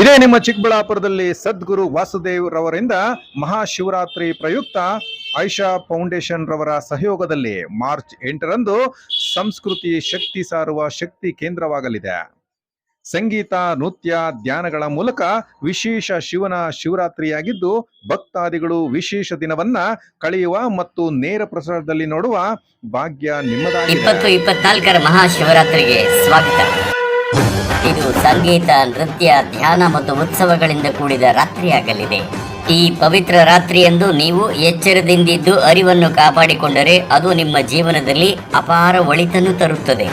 ಇದೇ ನಿಮ್ಮ ಚಿಕ್ಕಬಳ್ಳಾಪುರದಲ್ಲಿ ಸದ್ಗುರು ವಾಸುದೇವ್ ರವರಿಂದ ಮಹಾಶಿವರಾತ್ರಿ ಪ್ರಯುಕ್ತ ಐಶಾ ಫೌಂಡೇಶನ್ ರವರ ಸಹಯೋಗದಲ್ಲಿ ಮಾರ್ಚ್ ಎಂಟರಂದು ಸಂಸ್ಕೃತಿ ಶಕ್ತಿ ಸಾರುವ ಶಕ್ತಿ ಕೇಂದ್ರವಾಗಲಿದೆ. ಸಂಗೀತ, ನೃತ್ಯ, ಧ್ಯಾನಗಳ ಮೂಲಕ ವಿಶೇಷ ಶಿವನ ಶಿವರಾತ್ರಿಯಾಗಿದ್ದು, ಭಕ್ತಾದಿಗಳು ವಿಶೇಷ ದಿನವನ್ನ ಕಳೆಯುವ ಮತ್ತು ನೇರ ಪ್ರಸಾರದಲ್ಲಿ ನೋಡುವ ಭಾಗ್ಯ ನಿಮ್ಮದಾಗಿದೆ. ಇಪ್ಪತ್ತು ಇಪ್ಪತ್ನಾಲ್ಕರ ಮಹಾಶಿವರಾತ್ರಿಗೆ ಸ್ವಾಗತ. ಇದು ಸಂಗೀತ, ನೃತ್ಯ, ಧ್ಯಾನ ಮತ್ತು ಉತ್ಸವಗಳಿಂದ ಕೂಡಿದ ರಾತ್ರಿಯಾಗಲಿದೆ. ಈ ಪವಿತ್ರ ರಾತ್ರಿಯಂದು ನೀವು ಎಚ್ಚರದಿಂದಿದ್ದು ಅರಿವನ್ನು ಕಾಪಾಡಿಕೊಂಡರೆ ಅದು ನಿಮ್ಮ ಜೀವನದಲ್ಲಿ ಅಪಾರ ಒಳಿತನ್ನು ತರುತ್ತದೆ.